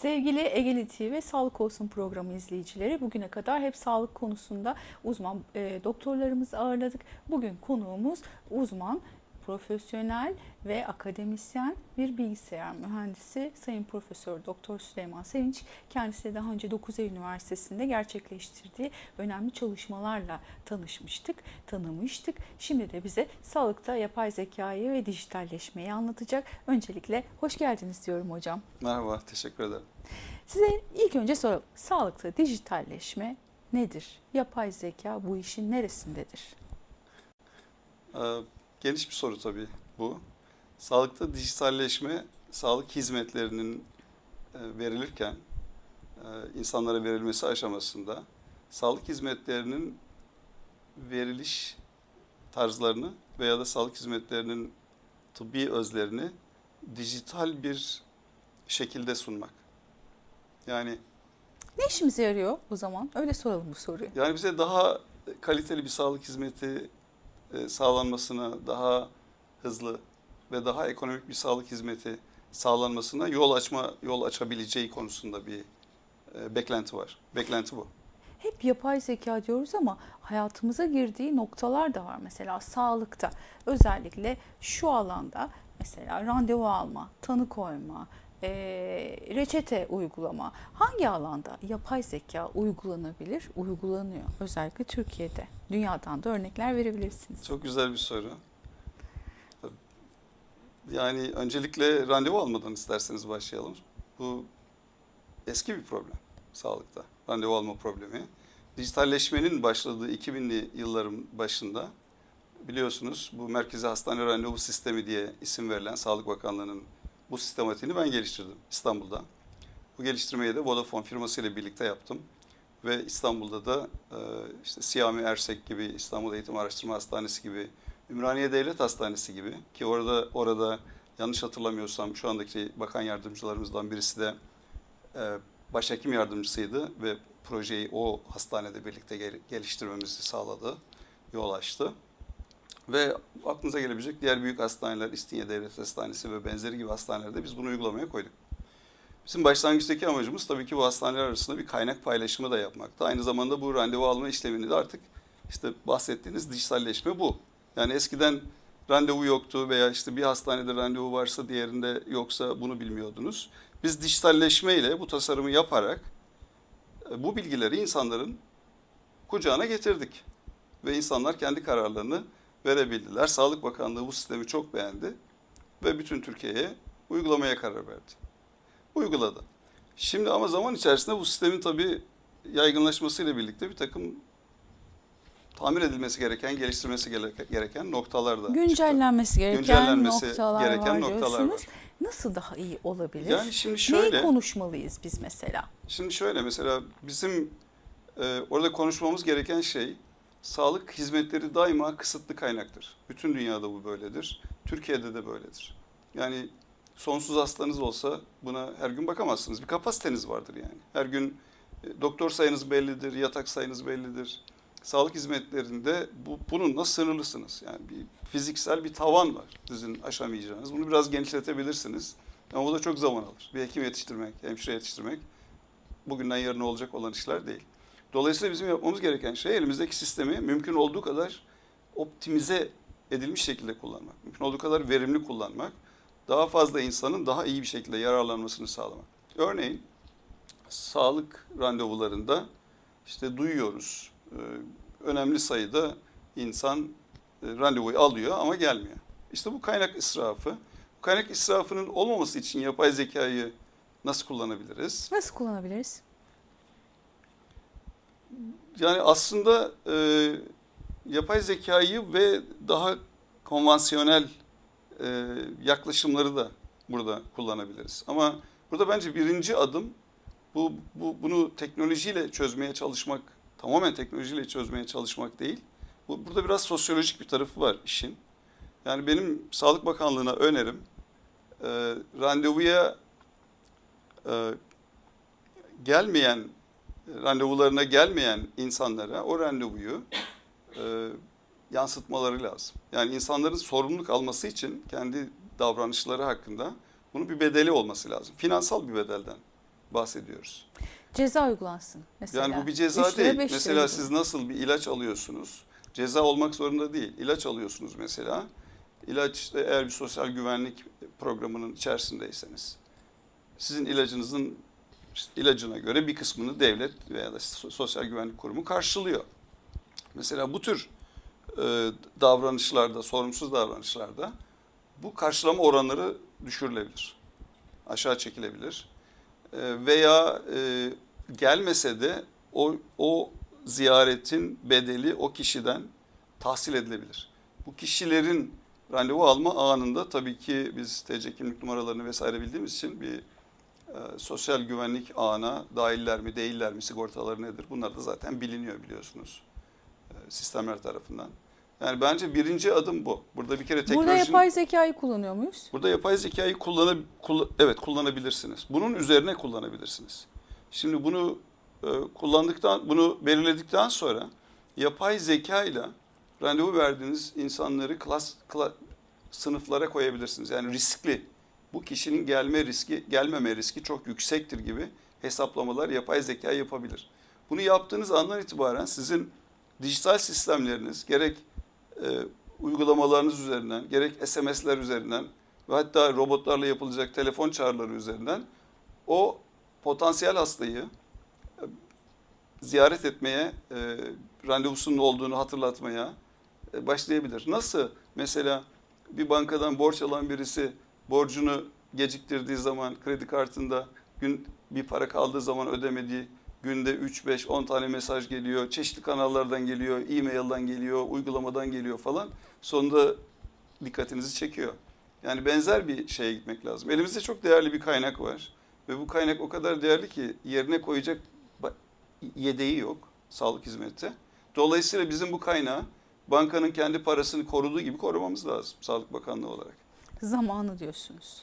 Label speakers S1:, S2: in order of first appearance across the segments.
S1: Sevgili Egeli TV Sağlık Olsun programı izleyicileri bugüne kadar hep sağlık konusunda uzman e, doktorlarımızı ağırladık. Bugün konuğumuz uzman, profesyonel ve akademisyen bir bilgisayar mühendisi Sayın Profesör Doktor Süleyman Sevinç. Kendisi de daha önce 9 Eylül Üniversitesi'nde gerçekleştirdiği önemli çalışmalarla tanışmıştık, tanımıştık. Şimdi de bize sağlıkta yapay zekayı ve dijitalleşmeyi anlatacak. Öncelikle hoş geldiniz diyorum hocam.
S2: Merhaba, teşekkür ederim.
S1: Size ilk önce soralım. Sağlıkta dijitalleşme nedir? Yapay zeka bu işin neresindedir?
S2: Ee, geniş bir soru tabii bu. Sağlıkta dijitalleşme, sağlık hizmetlerinin e, verilirken, e, insanlara verilmesi aşamasında sağlık hizmetlerinin veriliş tarzlarını veya da sağlık hizmetlerinin tıbbi özlerini dijital bir şekilde sunmak. Yani
S1: Ne işimize yarıyor o zaman? Öyle soralım bu soruyu.
S2: Yani bize daha kaliteli bir sağlık hizmeti sağlanmasına, daha hızlı ve daha ekonomik bir sağlık hizmeti sağlanmasına yol açma, yol açabileceği konusunda bir e, beklenti var. Beklenti bu.
S1: Hep yapay zeka diyoruz ama hayatımıza girdiği noktalar da var. Mesela sağlıkta özellikle şu alanda mesela randevu alma, tanı koyma, eee, reçete uygulama hangi alanda yapay zeka uygulanabilir? Uygulanıyor. Özellikle Türkiye'de. Dünyadan da örnekler verebilirsiniz.
S2: Çok güzel bir soru. Yani öncelikle randevu almadan isterseniz başlayalım. Bu eski bir problem sağlıkta. Randevu alma problemi. Dijitalleşmenin başladığı 2000'li yılların başında biliyorsunuz bu merkezi hastane randevu sistemi diye isim verilen Sağlık Bakanlığı'nın bu sistematiğini ben geliştirdim İstanbul'da. Bu geliştirmeyi de Vodafone firmasıyla birlikte yaptım. Ve İstanbul'da da e, işte Siyami Ersek gibi, İstanbul Eğitim Araştırma Hastanesi gibi, Ümraniye Devlet Hastanesi gibi ki orada orada yanlış hatırlamıyorsam şu andaki bakan yardımcılarımızdan birisi de e, başhekim yardımcısıydı ve projeyi o hastanede birlikte gel- geliştirmemizi sağladı, yol açtı. Ve aklınıza gelebilecek diğer büyük hastaneler, İstinye Devlet Hastanesi ve benzeri gibi hastanelerde biz bunu uygulamaya koyduk. Bizim başlangıçtaki amacımız tabii ki bu hastaneler arasında bir kaynak paylaşımı da yapmaktı. Aynı zamanda bu randevu alma işlemini de artık işte bahsettiğiniz dijitalleşme bu. Yani eskiden randevu yoktu veya işte bir hastanede randevu varsa diğerinde yoksa bunu bilmiyordunuz. Biz dijitalleşme ile bu tasarımı yaparak e, bu bilgileri insanların kucağına getirdik. Ve insanlar kendi kararlarını verebildiler. Sağlık Bakanlığı bu sistemi çok beğendi ve bütün Türkiye'ye uygulamaya karar verdi. Uyguladı. Şimdi ama zaman içerisinde bu sistemin tabii yaygınlaşmasıyla birlikte bir takım tamir edilmesi gereken, geliştirmesi gereken- noktalar da çıktı.
S1: Güncellenmesi gereken
S2: Güncellenmesi
S1: noktalar
S2: gereken
S1: var
S2: noktalar
S1: diyorsunuz.
S2: var.
S1: Nasıl daha iyi olabilir?
S2: Yani şimdi
S1: Neyi
S2: şöyle,
S1: konuşmalıyız biz mesela?
S2: şimdi şöyle mesela bizim e, orada konuşmamız gereken şey sağlık hizmetleri daima kısıtlı kaynaktır. Bütün dünyada bu böyledir. Türkiye'de de böyledir. Yani sonsuz hastanız olsa buna her gün bakamazsınız. Bir kapasiteniz vardır yani. Her gün e, doktor sayınız bellidir, yatak sayınız bellidir. Sağlık hizmetlerinde bu, bununla sınırlısınız. Yani bir fiziksel bir tavan var sizin aşamayacağınız. Bunu biraz genişletebilirsiniz. Ama bu da çok zaman alır. Bir hekim yetiştirmek, hemşire yetiştirmek bugünden yarına olacak olan işler değil. Dolayısıyla bizim yapmamız gereken şey elimizdeki sistemi mümkün olduğu kadar optimize edilmiş şekilde kullanmak. Mümkün olduğu kadar verimli kullanmak. Daha fazla insanın daha iyi bir şekilde yararlanmasını sağlamak. Örneğin sağlık randevularında işte duyuyoruz. e, Önemli sayıda insan e, randevuyu alıyor ama gelmiyor. İşte bu kaynak israfı. Bu kaynak israfının olmaması için yapay zekayı nasıl kullanabiliriz?
S1: Nasıl kullanabiliriz?
S2: Yani aslında e, yapay zekayı ve daha konvansiyonel e, yaklaşımları da burada kullanabiliriz. Ama burada bence birinci adım bu, bu bunu teknolojiyle çözmeye çalışmak, tamamen teknolojiyle çözmeye çalışmak değil. Bu, burada biraz sosyolojik bir tarafı var işin. Yani benim Sağlık Bakanlığı'na önerim e, randevuya e, gelmeyen randevularına gelmeyen insanlara o randevuyu e, yansıtmaları lazım. Yani insanların sorumluluk alması için kendi davranışları hakkında bunun bir bedeli olması lazım. Finansal bir bedelden bahsediyoruz.
S1: Ceza uygulansın mesela.
S2: Yani bu bir ceza
S1: Üç
S2: değil.
S1: lira
S2: Mesela siz nasıl bir ilaç alıyorsunuz? Ceza olmak zorunda değil. İlaç alıyorsunuz mesela. İlaç eğer bir sosyal güvenlik programının içerisindeyseniz sizin ilacınızın işte ilacına göre bir kısmını devlet veya da so- sosyal güvenlik kurumu karşılıyor. Mesela bu tür e, davranışlarda, sorumsuz davranışlarda bu karşılama oranları düşürülebilir. Aşağı çekilebilir. E, veya e, gelmese de o, o ziyaretin bedeli o kişiden tahsil edilebilir. Bu kişilerin randevu alma anında tabii ki biz TC kimlik numaralarını vesaire bildiğimiz için bir e, sosyal güvenlik ağına dahiller mi değiller mi sigortaları nedir bunlar da zaten biliniyor biliyorsunuz e, sistemler tarafından. Yani bence birinci adım bu. Burada bir kere teknolojinin...
S1: Burada yapay zekayı kullanıyor muyuz?
S2: Burada yapay zekayı kullanab kull- evet kullanabilirsiniz. Bunun üzerine kullanabilirsiniz. Şimdi bunu e, kullandıktan, bunu belirledikten sonra yapay zeka ile randevu verdiğiniz insanları klas, kla- sınıflara koyabilirsiniz. Yani riskli. Bu kişinin gelme riski, gelmeme riski çok yüksektir gibi hesaplamalar yapay zeka yapabilir. Bunu yaptığınız andan itibaren sizin dijital sistemleriniz gerek e, uygulamalarınız üzerinden, gerek SMS'ler üzerinden ve hatta robotlarla yapılacak telefon çağrıları üzerinden o potansiyel hastayı e, ziyaret etmeye, e, randevusunun olduğunu hatırlatmaya e, başlayabilir. Nasıl? Mesela bir bankadan borç alan birisi borcunu geciktirdiği zaman kredi kartında gün bir para kaldığı zaman ödemediği günde 3 5 10 tane mesaj geliyor. Çeşitli kanallardan geliyor, e-mail'dan geliyor, uygulamadan geliyor falan. Sonunda dikkatinizi çekiyor. Yani benzer bir şeye gitmek lazım. Elimizde çok değerli bir kaynak var ve bu kaynak o kadar değerli ki yerine koyacak yedeği yok sağlık hizmeti. Dolayısıyla bizim bu kaynağı bankanın kendi parasını koruduğu gibi korumamız lazım Sağlık Bakanlığı olarak.
S1: Zamanı diyorsunuz.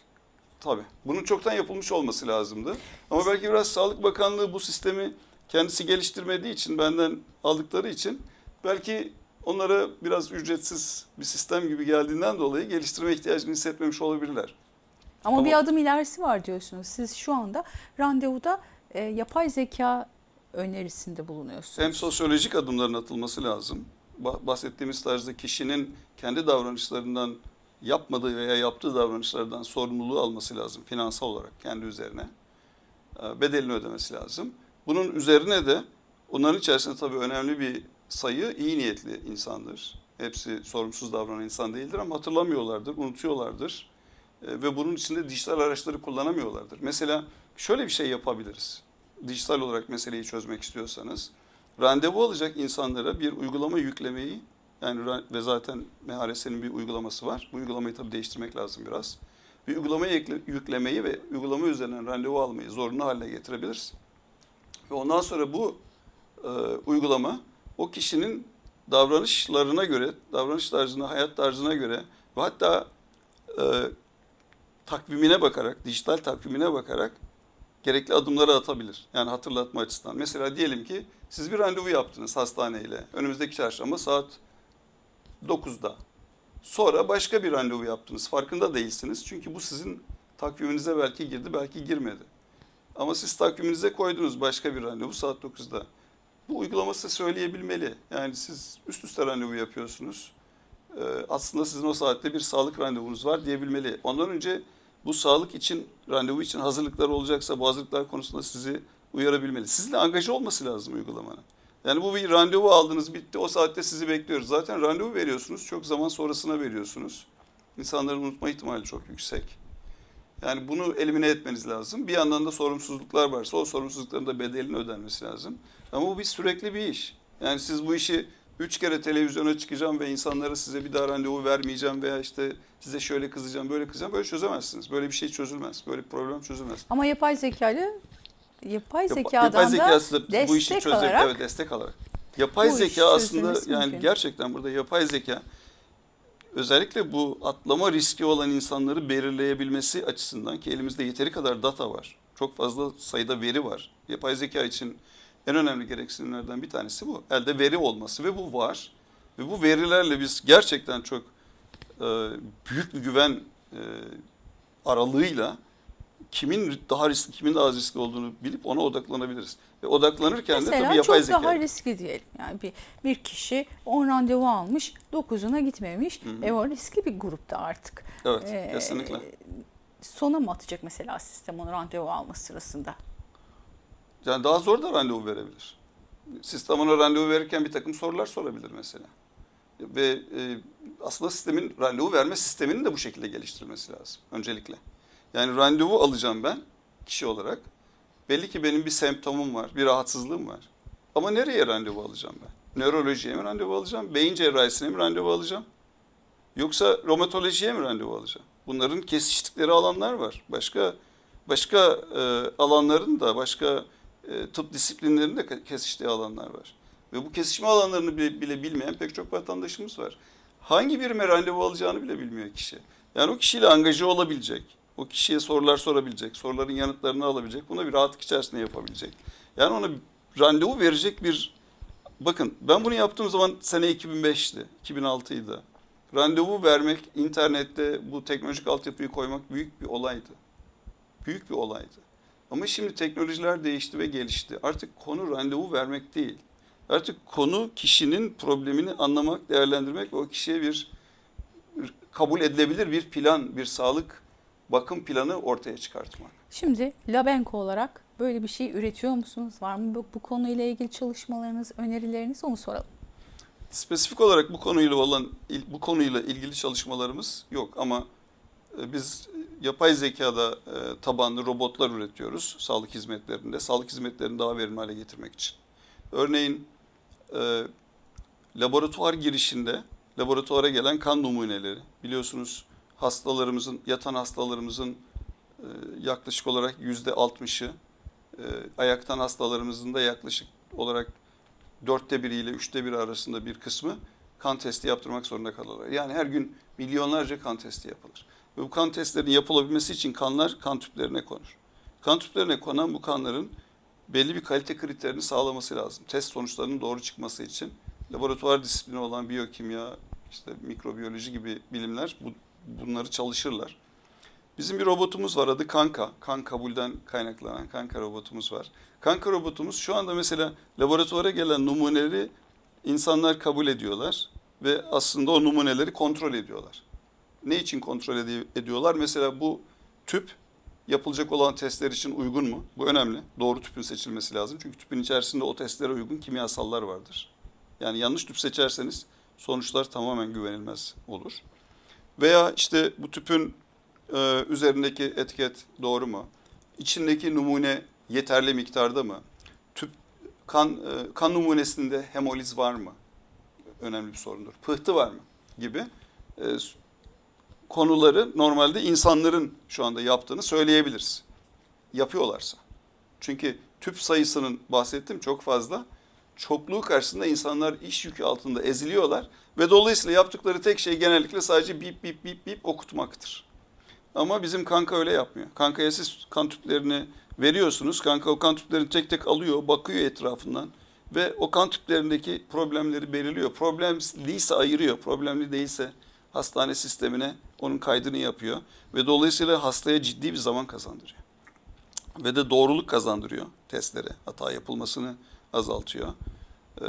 S2: Tabii. Bunun çoktan yapılmış olması lazımdı. Ama belki biraz Sağlık Bakanlığı bu sistemi kendisi geliştirmediği için, benden aldıkları için belki onlara biraz ücretsiz bir sistem gibi geldiğinden dolayı geliştirme ihtiyacını hissetmemiş olabilirler.
S1: Ama,
S2: Ama-
S1: bir adım ilerisi var diyorsunuz. Siz şu anda randevuda e, yapay zeka önerisinde bulunuyorsunuz.
S2: Hem sosyolojik adımların atılması lazım. Ba- Bahsettiğimiz tarzda kişinin kendi davranışlarından yapmadığı veya yaptığı davranışlardan sorumluluğu alması lazım finansal olarak kendi üzerine. Ee, Bedelini ödemesi lazım. Bunun üzerine de onların içerisinde tabii önemli bir sayı iyi niyetli insandır. Hepsi sorumsuz davranan insan değildir ama hatırlamıyorlardır, unutuyorlardır. Ee, Ve bunun içinde dijital araçları kullanamıyorlardır. Mesela şöyle bir şey yapabiliriz. Dijital olarak meseleyi çözmek istiyorsanız randevu alacak insanlara bir uygulama yüklemeyi yani ve zaten MHRS'nin bir uygulaması var. Bu uygulamayı tabii değiştirmek lazım biraz. Bir uygulamayı ekle- yüklemeyi ve uygulama üzerinden randevu almayı zorunlu hale getirebiliriz. Ve ondan sonra bu e, uygulama o kişinin davranışlarına göre, davranış tarzına, hayat tarzına göre ve hatta e, takvimine bakarak, dijital takvimine bakarak gerekli adımları atabilir. Yani hatırlatma açısından. Mesela diyelim ki siz bir randevu yaptınız hastaneyle. Önümüzdeki çarşamba saat 9'da. Sonra başka bir randevu yaptınız. Farkında değilsiniz. Çünkü bu sizin takviminize belki girdi, belki girmedi. Ama siz takviminize koydunuz başka bir randevu saat 9'da. Bu uygulama size söyleyebilmeli. Yani siz üst üste randevu yapıyorsunuz. Ee, aslında sizin o saatte bir sağlık randevunuz var diyebilmeli. Ondan önce bu sağlık için, randevu için hazırlıklar olacaksa bu hazırlıklar konusunda sizi uyarabilmeli. Sizinle angaja olması lazım uygulamanın. Yani bu bir randevu aldınız bitti o saatte sizi bekliyoruz. Zaten randevu veriyorsunuz çok zaman sonrasına veriyorsunuz. İnsanların unutma ihtimali çok yüksek. Yani bunu elimine etmeniz lazım. Bir yandan da sorumsuzluklar varsa o sorumsuzlukların da bedelinin ödenmesi lazım. Ama bu bir sürekli bir iş. Yani siz bu işi üç kere televizyona çıkacağım ve insanlara size bir daha randevu vermeyeceğim veya işte size şöyle kızacağım, böyle kızacağım. Böyle çözemezsiniz. Böyle bir şey çözülmez. Böyle bir problem çözülmez.
S1: Ama yapay zekayla yapay
S2: Yapa-
S1: zekadan
S2: yapay
S1: da
S2: zekası da bu işi çözer.
S1: alarak
S2: Evet destek alarak. Yapay zeka aslında yani
S1: mümkün.
S2: gerçekten burada yapay zeka özellikle bu atlama riski olan insanları belirleyebilmesi açısından ki elimizde yeteri kadar data var. Çok fazla sayıda veri var. Yapay zeka için en önemli gereksinimlerden bir tanesi bu. Elde veri olması ve bu var. Ve bu verilerle biz gerçekten çok e, büyük bir güven e, aralığıyla kimin daha riskli, kimin daha az riskli olduğunu bilip ona odaklanabiliriz. Ve odaklanırken de
S1: Mesela
S2: tabii yapay
S1: çok
S2: zeka.
S1: daha riskli diyelim. Yani bir, bir kişi 10 randevu almış, 9'una gitmemiş.
S2: Hı hı.
S1: E o riskli bir grupta artık.
S2: Evet,
S1: Ee,
S2: kesinlikle.
S1: Sona mı atacak mesela sistem onu randevu alması sırasında?
S2: Yani daha zor da randevu verebilir. Sistem ona randevu verirken bir takım sorular sorabilir mesela. Ve e, aslında sistemin randevu verme sisteminin de bu şekilde geliştirilmesi lazım öncelikle. Yani randevu alacağım ben kişi olarak. Belli ki benim bir semptomum var, bir rahatsızlığım var. Ama nereye randevu alacağım ben? Nörolojiye mi randevu alacağım? Beyin cerrahisine mi randevu alacağım? Yoksa romatolojiye mi randevu alacağım? Bunların kesiştikleri alanlar var. Başka başka e, alanların da başka e, tıp disiplinlerinin de ke- kesiştiği alanlar var. Ve bu kesişme alanlarını bile, bile bilmeyen pek çok vatandaşımız var. Hangi birime randevu alacağını bile bilmiyor kişi. Yani o kişiyle angaje olabilecek, o kişiye sorular sorabilecek, soruların yanıtlarını alabilecek, buna bir rahatlık içerisinde yapabilecek. Yani ona randevu verecek bir... Bakın ben bunu yaptığım zaman sene 2005'ti, 2006'ydı. Randevu vermek, internette bu teknolojik altyapıyı koymak büyük bir olaydı. Büyük bir olaydı. Ama şimdi teknolojiler değişti ve gelişti. Artık konu randevu vermek değil. Artık konu kişinin problemini anlamak, değerlendirmek ve o kişiye bir kabul edilebilir bir plan, bir sağlık bakım planı ortaya çıkartmak.
S1: Şimdi Labenko olarak böyle bir şey üretiyor musunuz? Var mı bu, bu konuyla ilgili çalışmalarınız, önerileriniz onu soralım.
S2: Spesifik olarak bu konuyla olan bu konuyla ilgili çalışmalarımız yok ama e, biz yapay zekada e, tabanlı robotlar üretiyoruz sağlık hizmetlerinde. Sağlık hizmetlerini daha verimli hale getirmek için. Örneğin e, laboratuvar girişinde laboratuvara gelen kan numuneleri biliyorsunuz hastalarımızın yatan hastalarımızın e, yaklaşık olarak yüzde altmışı e, ayaktan hastalarımızın da yaklaşık olarak dörtte biri ile üçte biri arasında bir kısmı kan testi yaptırmak zorunda kalırlar. Yani her gün milyonlarca kan testi yapılır. Ve bu kan testlerinin yapılabilmesi için kanlar kan tüplerine konur. Kan tüplerine konan bu kanların belli bir kalite kriterini sağlaması lazım. Test sonuçlarının doğru çıkması için laboratuvar disiplini olan biyokimya, işte mikrobiyoloji gibi bilimler bu, bunları çalışırlar. Bizim bir robotumuz var adı Kanka. Kan kabulden kaynaklanan Kanka robotumuz var. Kanka robotumuz şu anda mesela laboratuvara gelen numuneleri insanlar kabul ediyorlar ve aslında o numuneleri kontrol ediyorlar. Ne için kontrol edi- ediyorlar? Mesela bu tüp yapılacak olan testler için uygun mu? Bu önemli. Doğru tüpün seçilmesi lazım. Çünkü tüpün içerisinde o testlere uygun kimyasallar vardır. Yani yanlış tüp seçerseniz sonuçlar tamamen güvenilmez olur. Veya işte bu tüpün e, üzerindeki etiket doğru mu? İçindeki numune yeterli miktarda mı? Tüp kan e, kan numunesinde hemoliz var mı? Önemli bir sorundur. Pıhtı var mı? Gibi e, konuları normalde insanların şu anda yaptığını söyleyebiliriz. Yapıyorlarsa. Çünkü tüp sayısının bahsettim çok fazla. Çokluğu karşısında insanlar iş yükü altında eziliyorlar ve dolayısıyla yaptıkları tek şey genellikle sadece bip bip bip bip okutmaktır. Ama bizim kanka öyle yapmıyor. Kankaya siz kan tüplerini veriyorsunuz. Kanka o kan tüplerini tek tek alıyor, bakıyor etrafından ve o kan tüplerindeki problemleri belirliyor. Problemliyse ayırıyor, problemli değilse hastane sistemine onun kaydını yapıyor ve dolayısıyla hastaya ciddi bir zaman kazandırıyor. Ve de doğruluk kazandırıyor testlere. Hata yapılmasını azaltıyor. Ee,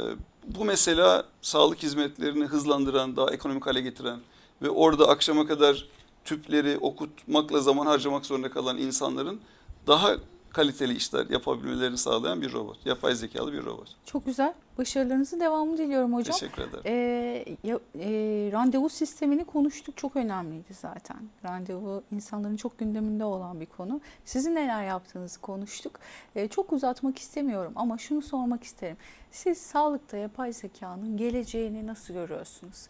S2: Bu mesela sağlık hizmetlerini hızlandıran, daha ekonomik hale getiren ve orada akşama kadar tüpleri okutmakla zaman harcamak zorunda kalan insanların daha kaliteli işler yapabilmelerini sağlayan bir robot. Yapay zekalı bir robot.
S1: Çok güzel. Başarılarınızın devamını diliyorum hocam.
S2: Teşekkür ederim.
S1: Ee, ya- e, randevu sistemini konuştuk çok önemliydi zaten. Randevu insanların çok gündeminde olan bir konu. Sizin neler yaptığınızı konuştuk. Ee, çok uzatmak istemiyorum ama şunu sormak isterim. Siz sağlıkta yapay zekanın geleceğini nasıl görüyorsunuz?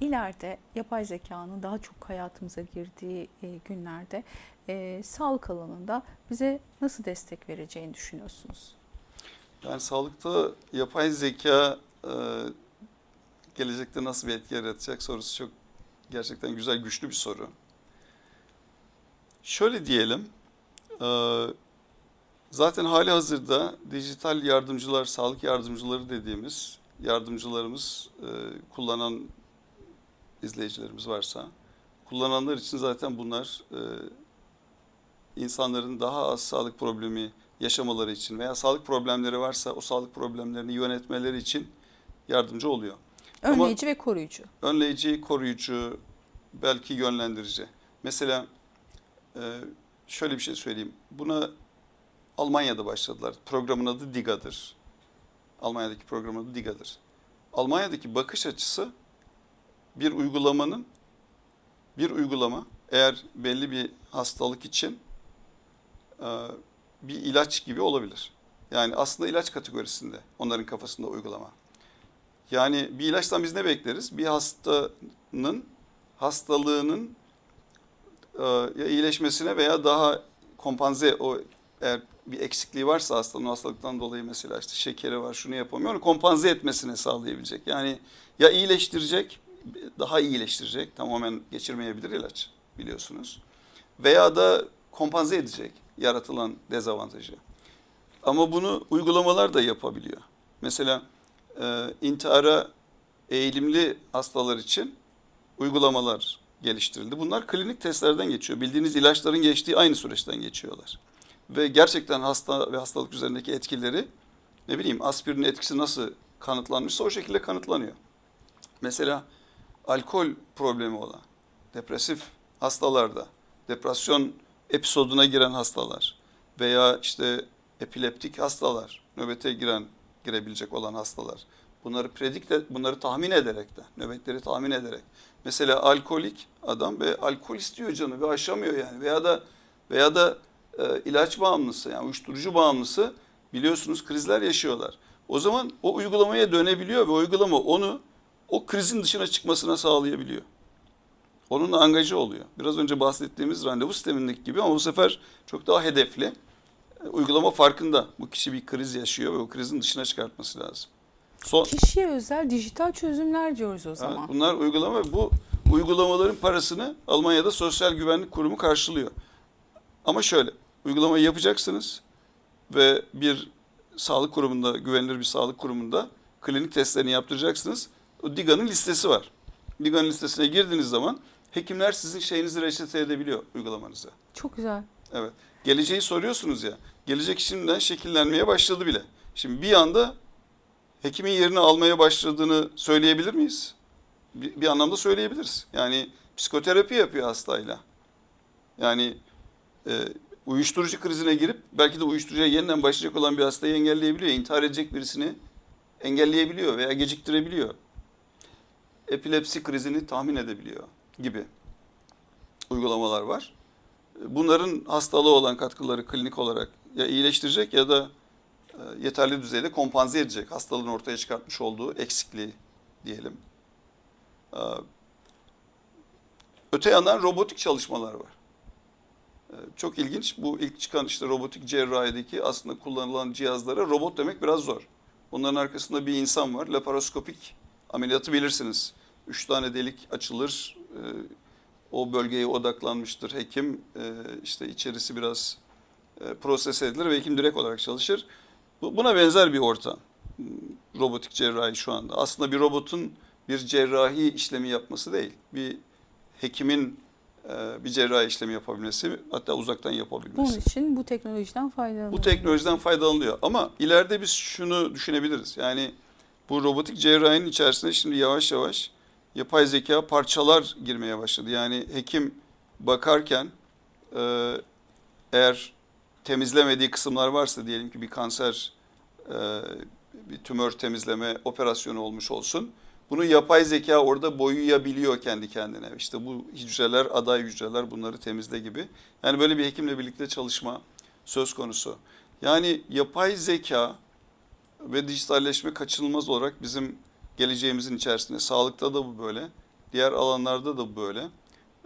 S1: İleride yapay zekanın daha çok hayatımıza girdiği e, günlerde e, sağlık alanında bize nasıl destek vereceğini düşünüyorsunuz?
S2: Yani sağlıkta yapay zeka e, gelecekte nasıl bir etki yaratacak sorusu çok gerçekten güzel, güçlü bir soru. Şöyle diyelim, e, zaten hali hazırda dijital yardımcılar, sağlık yardımcıları dediğimiz yardımcılarımız e, kullanan izleyicilerimiz varsa, kullananlar için zaten bunlar e, insanların daha az sağlık problemi yaşamaları için veya sağlık problemleri varsa o sağlık problemlerini yönetmeleri için yardımcı oluyor. Ama-
S1: Önleyici ve koruyucu.
S2: önleyici, koruyucu, belki yönlendirici. Mesela e, şöyle bir şey söyleyeyim. Buna Almanya'da başladılar. Programın adı DIGA'dır. Almanya'daki programın adı DIGA'dır. Almanya'daki bakış açısı bir uygulamanın bir uygulama eğer belli bir hastalık için bir ilaç gibi olabilir. Yani aslında ilaç kategorisinde onların kafasında uygulama. Yani bir ilaçtan biz ne bekleriz? Bir hastanın hastalığının e, ya iyileşmesine veya daha kompanze o eğer bir eksikliği varsa hastanın hastalıktan dolayı mesela işte şekeri var şunu yapamıyor onu kompanze etmesine sağlayabilecek. Yani ya iyileştirecek daha iyileştirecek tamamen geçirmeyebilir ilaç biliyorsunuz. Veya da kompanze edecek yaratılan dezavantajı. Ama bunu uygulamalar da yapabiliyor. Mesela e, intihara eğilimli hastalar için uygulamalar geliştirildi. Bunlar klinik testlerden geçiyor. Bildiğiniz ilaçların geçtiği aynı süreçten geçiyorlar. Ve gerçekten hasta ve hastalık üzerindeki etkileri ne bileyim aspirinin etkisi nasıl kanıtlanmışsa o şekilde kanıtlanıyor. Mesela alkol problemi olan, depresif hastalarda, depresyon episoduna giren hastalar veya işte epileptik hastalar, nöbete giren girebilecek olan hastalar. Bunları predikte, bunları tahmin ederek de, nöbetleri tahmin ederek. Mesela alkolik adam ve alkol istiyor canı ve aşamıyor yani veya da veya da e, ilaç bağımlısı yani uyuşturucu bağımlısı biliyorsunuz krizler yaşıyorlar. O zaman o uygulamaya dönebiliyor ve uygulama onu o krizin dışına çıkmasına sağlayabiliyor. Onunla angaja oluyor. Biraz önce bahsettiğimiz randevu sistemindeki gibi ama bu sefer çok daha hedefli. E, Uygulama farkında. Bu kişi bir kriz yaşıyor ve o krizin dışına çıkartması lazım. Son,
S1: Kişiye özel dijital çözümler diyoruz o
S2: Evet,
S1: zaman.
S2: bunlar uygulama ve bu uygulamaların parasını Almanya'da Sosyal Güvenlik Kurumu karşılıyor. Ama şöyle, uygulamayı yapacaksınız ve bir sağlık kurumunda, güvenilir bir sağlık kurumunda klinik testlerini yaptıracaksınız. O DIGA'nın listesi var. DIGA'nın listesine girdiğiniz zaman hekimler sizin şeyinizi reçete edebiliyor uygulamanıza.
S1: Çok güzel.
S2: Evet. Geleceği soruyorsunuz ya. Gelecek şimdiden şekillenmeye başladı bile. Şimdi bir anda hekimin yerini almaya başladığını söyleyebilir miyiz? Bir, bir anlamda söyleyebiliriz. Yani psikoterapi yapıyor hastayla. Yani e, uyuşturucu krizine girip belki de uyuşturucuya yeniden başlayacak olan bir hastayı engelleyebiliyor. İntihar edecek birisini engelleyebiliyor veya geciktirebiliyor. Epilepsi krizini tahmin edebiliyor gibi uygulamalar var bunların hastalığı olan katkıları klinik olarak ya iyileştirecek ya da e, yeterli düzeyde kompanze edecek hastalığın ortaya çıkartmış olduğu eksikliği diyelim. E, Öte yandan robotik çalışmalar var. E, Çok ilginç. Bu ilk çıkan işte robotik cerrahideki aslında kullanılan cihazlara robot demek biraz zor. Onların arkasında bir insan var. Laparoskopik ameliyatı bilirsiniz. Üç tane delik açılır. E, o bölgeye odaklanmıştır hekim. E, işte içerisi biraz e, proses edilir ve hekim direkt olarak çalışır. Bu- Buna benzer bir ortam. Robotik cerrahi şu anda. Aslında bir robotun bir cerrahi işlemi yapması değil. Bir hekimin e, bir cerrahi işlemi yapabilmesi hatta uzaktan yapabilmesi.
S1: Bunun için bu teknolojiden faydalanıyoruz.
S2: Bu teknolojiden faydalanılıyor. Ama ileride biz şunu düşünebiliriz. Yani bu robotik cerrahinin içerisinde şimdi yavaş yavaş yapay zeka parçalar girmeye başladı. Yani hekim bakarken e, eğer temizlemediği kısımlar varsa diyelim ki bir kanser, e, bir tümör temizleme operasyonu olmuş olsun. Bunu yapay zeka orada boyayabiliyor kendi kendine. İşte bu hücreler, aday hücreler bunları temizle gibi. Yani böyle bir hekimle birlikte çalışma söz konusu. Yani yapay zeka ve dijitalleşme kaçınılmaz olarak bizim geleceğimizin içerisinde. Sağlıkta da bu böyle, diğer alanlarda da bu böyle.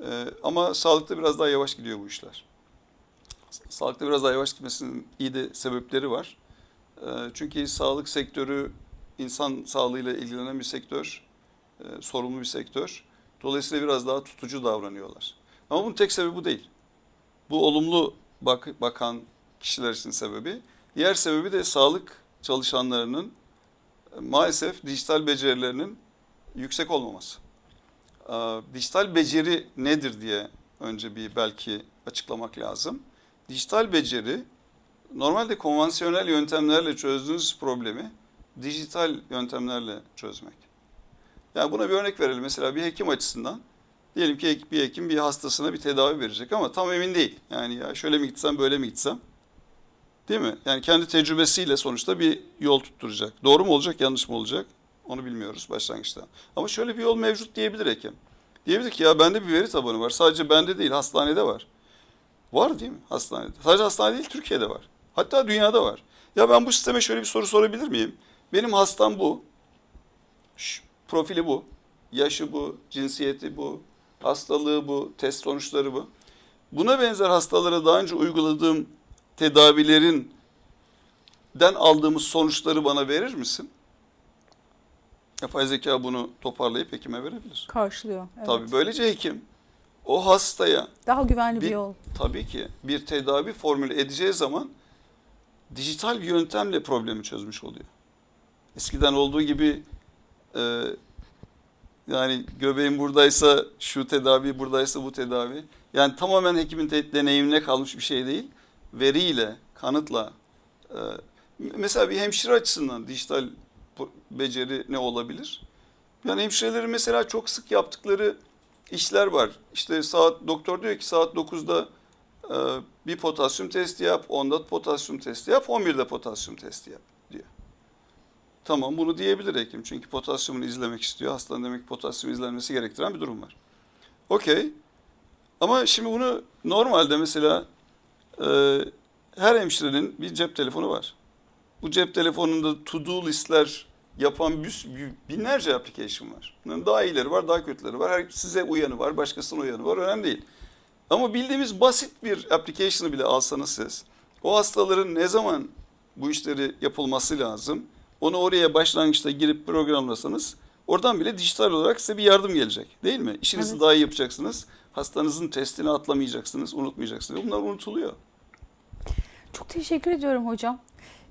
S2: Ee, ama sağlıkta biraz daha yavaş gidiyor bu işler. Sağlıkta biraz daha yavaş gitmesinin iyi de sebepleri var. Ee, çünkü sağlık sektörü insan sağlığıyla ilgilenen bir sektör, e, sorumlu bir sektör. Dolayısıyla biraz daha tutucu davranıyorlar. Ama bunun tek sebebi bu değil. Bu olumlu bak, bakan kişiler için sebebi. Diğer sebebi de sağlık çalışanlarının maalesef dijital becerilerinin yüksek olmaması. Ee, Dijital beceri nedir diye önce bir belki açıklamak lazım. dijital beceri normalde konvansiyonel yöntemlerle çözdüğünüz problemi dijital yöntemlerle çözmek. Yani buna bir örnek verelim. Mesela bir hekim açısından diyelim ki bir hekim bir hastasına bir tedavi verecek ama tam emin değil. Yani ya şöyle mi gitsem böyle mi gitsem? Değil mi? Yani kendi tecrübesiyle sonuçta bir yol tutturacak. Doğru mu olacak, yanlış mı olacak? Onu bilmiyoruz başlangıçta. Ama şöyle bir yol mevcut diyebilir hekim. Diyebilir ki ya bende bir veri tabanı var. Sadece bende değil, hastanede var. Var değil mi hastanede? Sadece hastanede değil, Türkiye'de var. Hatta dünyada var. Ya ben bu sisteme şöyle bir soru sorabilir miyim? Benim hastam bu. Şş, profili bu. Yaşı bu, cinsiyeti bu, hastalığı bu, test sonuçları bu. Buna benzer hastalara daha önce uyguladığım tedavilerin den aldığımız sonuçları bana verir misin? Yapay zeka bunu toparlayıp hekime verebilir.
S1: Karşılıyor. Evet.
S2: Tabii böylece hekim o hastaya
S1: Daha güvenli bir,
S2: Bir-
S1: yol.
S2: tabii ki bir tedavi formülü edeceği zaman dijital bir yöntemle problemi çözmüş oluyor. Eskiden olduğu gibi e, yani göbeğim buradaysa şu tedavi, buradaysa bu tedavi. Yani tamamen hekimin deneyimine kalmış bir şey değil. Veriyle, kanıtla. e, mesela bir hemşire açısından dijital beceri ne olabilir? Yani hemşirelerin mesela çok sık yaptıkları işler var. İşte saat doktor diyor ki saat 9'da e, bir potasyum testi yap, 10'da potasyum testi yap, 11'de potasyum testi yap diyor. Tamam bunu diyebilir hekim çünkü potasyumunu izlemek istiyor. Hastanın demek ki potasyum izlenmesi gerektiren bir durum var. Okey. Ama şimdi bunu normalde mesela e, her hemşirenin bir cep telefonu var. Bu cep telefonunda to do listler yapan bir, binlerce application var. Bunların daha iyileri var, daha kötüleri var. Her size uyanı var, başkasına uyanı var. Önemli değil. Ama bildiğimiz basit bir application'ı bile alsanız siz, o hastaların ne zaman bu işleri yapılması lazım, onu oraya başlangıçta girip programlasanız, oradan bile dijital olarak size bir yardım gelecek. Değil mi? İşinizi
S1: Evet.
S2: daha iyi yapacaksınız. Hastanızın testini atlamayacaksınız, unutmayacaksınız. Bunlar unutuluyor.
S1: Çok teşekkür ediyorum hocam.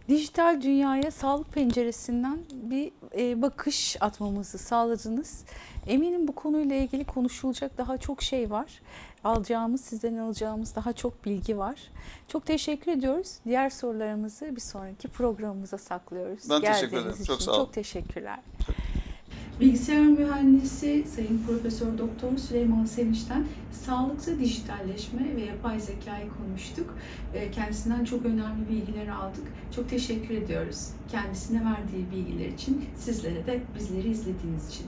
S1: Dijital dünyaya sağlık penceresinden bir e, bakış atmamızı sağladınız. Eminim bu konuyla ilgili konuşulacak daha çok şey var. Alacağımız, sizden alacağımız daha çok bilgi var. Çok teşekkür ediyoruz. Diğer sorularımızı bir sonraki programımıza saklıyoruz.
S2: Ben teşekkür
S1: Geldiğiniz
S2: ederim. Çok
S1: için
S2: sağ olun.
S1: Çok teşekkürler. Bilgisayar mühendisi Sayın Profesör Doktor Süleyman Sevinç'ten sağlıkta dijitalleşme ve yapay zekayı konuştuk. Ee, Kendisinden çok önemli bilgiler aldık. Çok teşekkür ediyoruz kendisine verdiği bilgiler için, sizlere de bizleri izlediğiniz için.